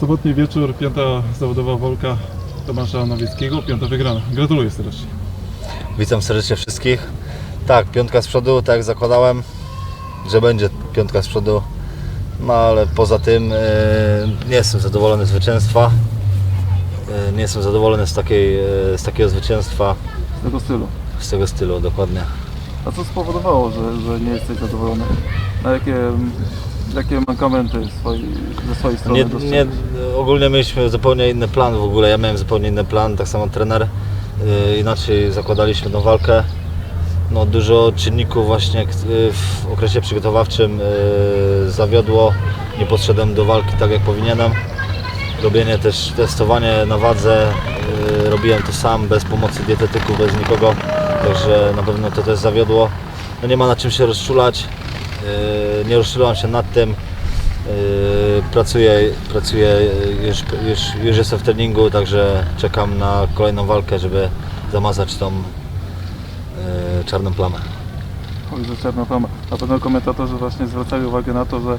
Sobotni wieczór, piąta zawodowa walka Tomasza Nowieckiego, piąta wygrana. Gratuluję serdecznie. Witam serdecznie wszystkich. Tak, piątka z przodu, tak jak zakładałem, że będzie piątka z przodu. No ale poza tym e, nie jestem zadowolony z zwycięstwa. E, nie jestem zadowolony z, takiej, e, z takiego zwycięstwa, Z tego stylu. z tego stylu dokładnie. A co spowodowało, że, że nie jesteś zadowolony? Na jakie, jakie mankamenty swoi, ze swojej strony Nie, nie, ogólnie mieliśmy zupełnie inny plan w ogóle. Ja miałem zupełnie inny plan, tak samo trener. Yy, inaczej zakładaliśmy tą walkę. No, dużo czynników właśnie yy, w okresie przygotowawczym yy, zawiodło. Nie podszedłem do walki tak jak powinienem. Robienie też, testowanie na wadze, yy, robiłem to sam, bez pomocy dietetyków, bez nikogo. Także na pewno to też zawiodło. No, nie ma na czym się rozczulać. Yy, nie rozczulam się nad tym. Yy, Pracuję, pracuję już, już, już jestem w treningu, także czekam na kolejną walkę, żeby zamazać tą yy, czarną plamę. Oj, że czarna plama. Na pewno komentatorzy właśnie zwracali uwagę na to, że e,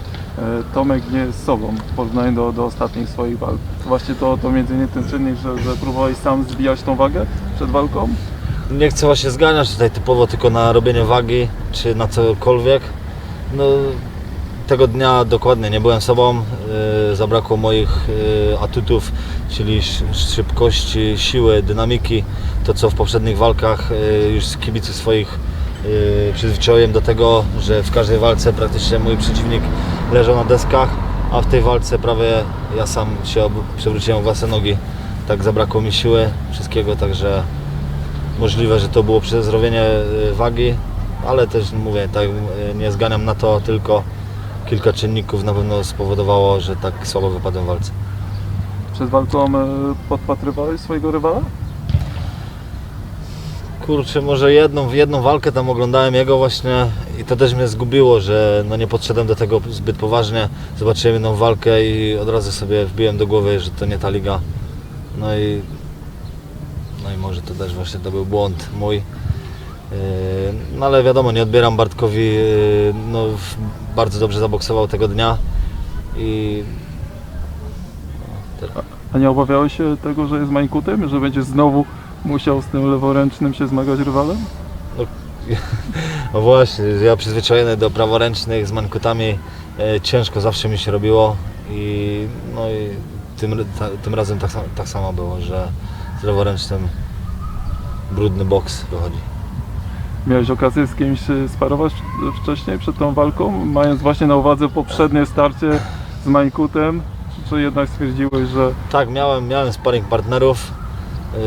Tomek nie jest sobą w porównaniu do, do ostatnich swoich walk. Właśnie to, to między innymi ten czynnik, że, że próbowałeś sam zbijać tą wagę przed walką. Nie chcę właśnie zganiać tutaj typowo tylko na robienie wagi, czy na cokolwiek. No, tego dnia dokładnie nie byłem sobą, yy, zabrakło moich yy, atutów, czyli sz- szybkości, siły, dynamiki, to co w poprzednich walkach yy, już z kibiców swoich przyzwyczaiłem do tego, że w każdej walce praktycznie mój przeciwnik leżał na deskach, a w tej walce prawie ja sam się przewróciłem w własne nogi. Tak zabrakło mi siły, wszystkiego, także Możliwe, że to było przez zrobienie y, wagi, ale też mówię, tak nie zganiam na to, tylko kilka czynników na pewno spowodowało, że tak słabo wypadłem w walce. Przed walką e, podpatrywałeś swojego rywala? Kurczę, może jedną, jedną walkę tam oglądałem jego właśnie i to też mnie zgubiło, że no nie podszedłem do tego zbyt poważnie. Zobaczyłem jedną walkę i od razu sobie wbiłem do głowy, że to nie ta liga. No i, no i może to też właśnie to był błąd mój. Yy, No ale wiadomo, nie odbieram Bartkowi, yy, no bardzo dobrze zaboksował tego dnia i no. A nie obawiałeś się tego, że jest mańkutem, że będziesz znowu musiał z tym leworęcznym się zmagać rywalem? No właśnie, ja przyzwyczajony do praworęcznych z mankutami e, ciężko zawsze mi się robiło i no i tym, ta, tym razem tak, tak samo było, że z leworęcznym brudny boks wychodzi. Miałeś okazję z kimś y, sparować wcześniej przed tą walką, mając właśnie na uwadze poprzednie starcie z Mańkutem, czy jednak stwierdziłeś, że Tak, miałem, miałem sparring partnerów yy,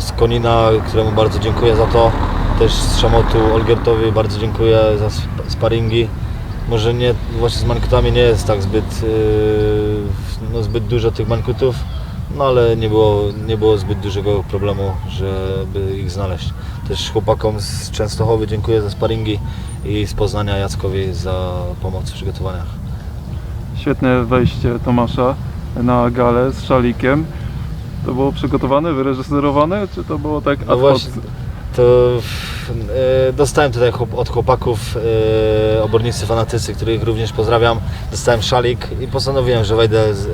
z Konina, któremu bardzo dziękuję za to. Też z Szamotu Olgiertowi bardzo dziękuję za sp- sparingi. Może nie, właśnie z mankutami nie jest tak zbyt, yy, no zbyt dużo tych mankutów, no ale nie było, nie było zbyt dużego problemu, żeby ich znaleźć. Też chłopakom z Częstochowy dziękuję za sparingi i z Poznania Jackowi za pomoc w przygotowaniach. świetne wejście Tomasza na galę z szalikiem. To było przygotowane, wyreżyserowane, czy to było tak ad No hoc? właśnie, to e, dostałem tutaj od chłopaków e, obornicy fanatycy, których również pozdrawiam. Dostałem szalik i postanowiłem, że wejdę, z, e,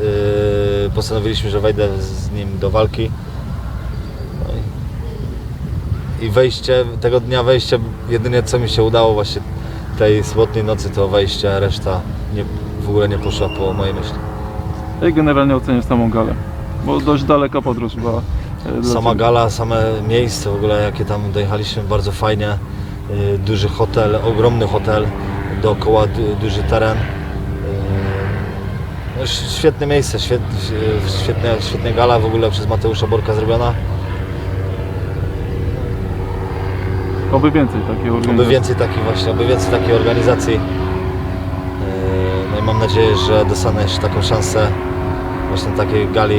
postanowiliśmy, że wejdę z nim do walki. No i, I wejście, tego dnia wejście, jedynie co mi się udało właśnie tej sobotniej nocy to wejście, reszta nie, w ogóle nie poszła po mojej myśli. Jak generalnie oceniasz samą galę? Bo dość daleka podróż była. e, Sama gala, same miejsce w ogóle, jakie tam dojechaliśmy, bardzo fajnie. Y, Duży hotel, ogromny hotel, dookoła du- duży teren. No, Świetne miejsce, świet, świetne, świetnie gala w ogóle przez Mateusza Borka zrobiona. Oby więcej takiej Oby organizacji. więcej takich właśnie, oby więcej takiej organizacji. Y, No i mam nadzieję, że dostanę jeszcze taką szansę właśnie takiej gali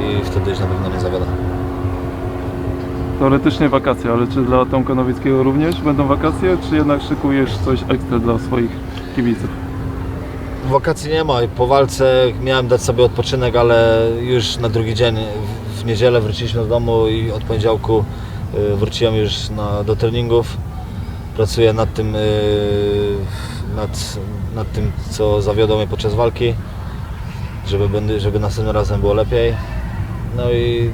i wtedy już na pewno nie zawiodę. Teoretycznie wakacje, ale czy dla Tomka Nowickiego również będą wakacje, czy jednak szykujesz coś ekstra dla swoich kibiców? Wakacji nie ma. Po walce miałem dać sobie odpoczynek, ale już na drugi dzień w- niedzielę wróciliśmy do domu i od poniedziałku y, wróciłem już na, do treningów. Pracuję nad tym, y, nad, nad tym, co zawiodło mnie podczas walki. żeby, żeby następnym razem było lepiej. No i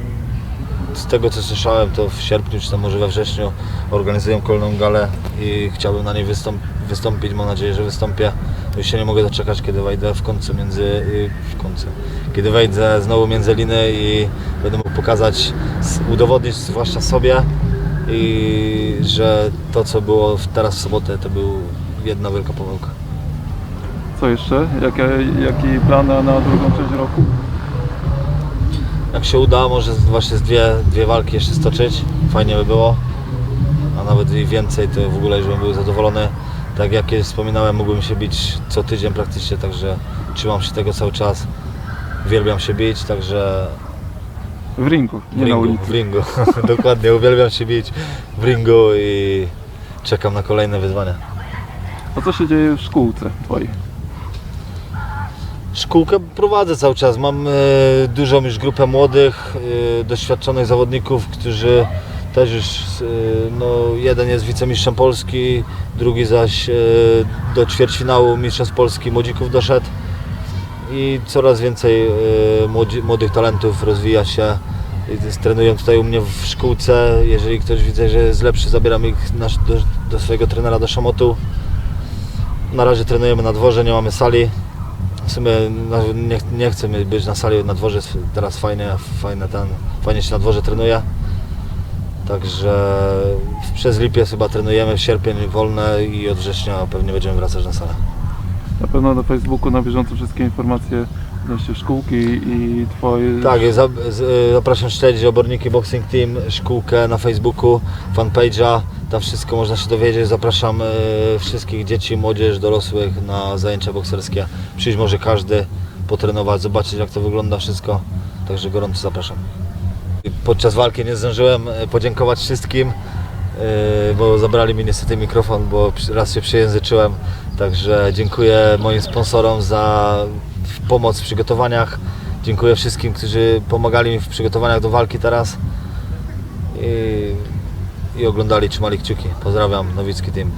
z tego co słyszałem, to w sierpniu czy tam może we wrześniu organizują kolejną galę i chciałbym na niej wystąp- wystąpić. Mam nadzieję, że wystąpię. Już się nie mogę doczekać, kiedy wejdę w końcu między. y, w końcu. Kiedy wejdę znowu między liny i będę mógł pokazać, udowodnić zwłaszcza sobie i że to co było teraz w sobotę to był jedna wielka pomyłka. Co jeszcze? Jakie, jaki plan na, drugą część roku? Jak się uda, może właśnie z dwie, dwie walki jeszcze stoczyć. Fajnie by było. A nawet i więcej, to w ogóle już bym był zadowolony. Tak jak wspominałem, mógłbym się bić co tydzień praktycznie, także trzymam się tego cały czas. Uwielbiam się bić, także W ringu, w nie na ringu, ulicy. w ringu. Dokładnie, uwielbiam się bić w ringu i czekam na kolejne wyzwania. A co się dzieje w szkółce twojej? Szkółkę prowadzę cały czas. Mam e, dużą już grupę młodych, e, doświadczonych zawodników, którzy też już, e, no, jeden jest wicemistrzem Polski, drugi zaś e, do ćwierćfinału Mistrzostw Polski młodzików doszedł. I coraz więcej e, młodzi, młodych talentów rozwija się. Trenują tutaj u mnie w szkółce. Jeżeli ktoś widzę, że jest lepszy, zabieram ich na, do, do swojego trenera do szamotu. Na razie trenujemy na dworze, nie mamy sali. W sumie no, nie, nie chcemy być na sali na dworze, jest teraz fajnie, fajne ten, fajnie się na dworze trenuje. Także przez lipiec chyba trenujemy, w sierpień wolne i od września pewnie będziemy wracać na salę. Na pewno na Facebooku na bieżąco wszystkie informacje odnośnie szkółki i twoje... Tak, za, z, y, zapraszam śledzić Oborniki Boxing Team, szkółkę na Facebooku, fanpage'a, tam wszystko można się dowiedzieć. Zapraszam y, wszystkich dzieci, młodzież, dorosłych na zajęcia bokserskie. Przyjść może każdy, potrenować, zobaczyć jak to wygląda wszystko. Także gorąco zapraszam. Podczas walki nie zdążyłem y, podziękować wszystkim, y, bo zabrali mi niestety mikrofon, bo raz się przejęzyczyłem. Także dziękuję moim sponsorom za pomoc w przygotowaniach. Dziękuję wszystkim, którzy pomagali mi w przygotowaniach do walki teraz i, i oglądali, trzymali kciuki. Pozdrawiam, Nowicki Team.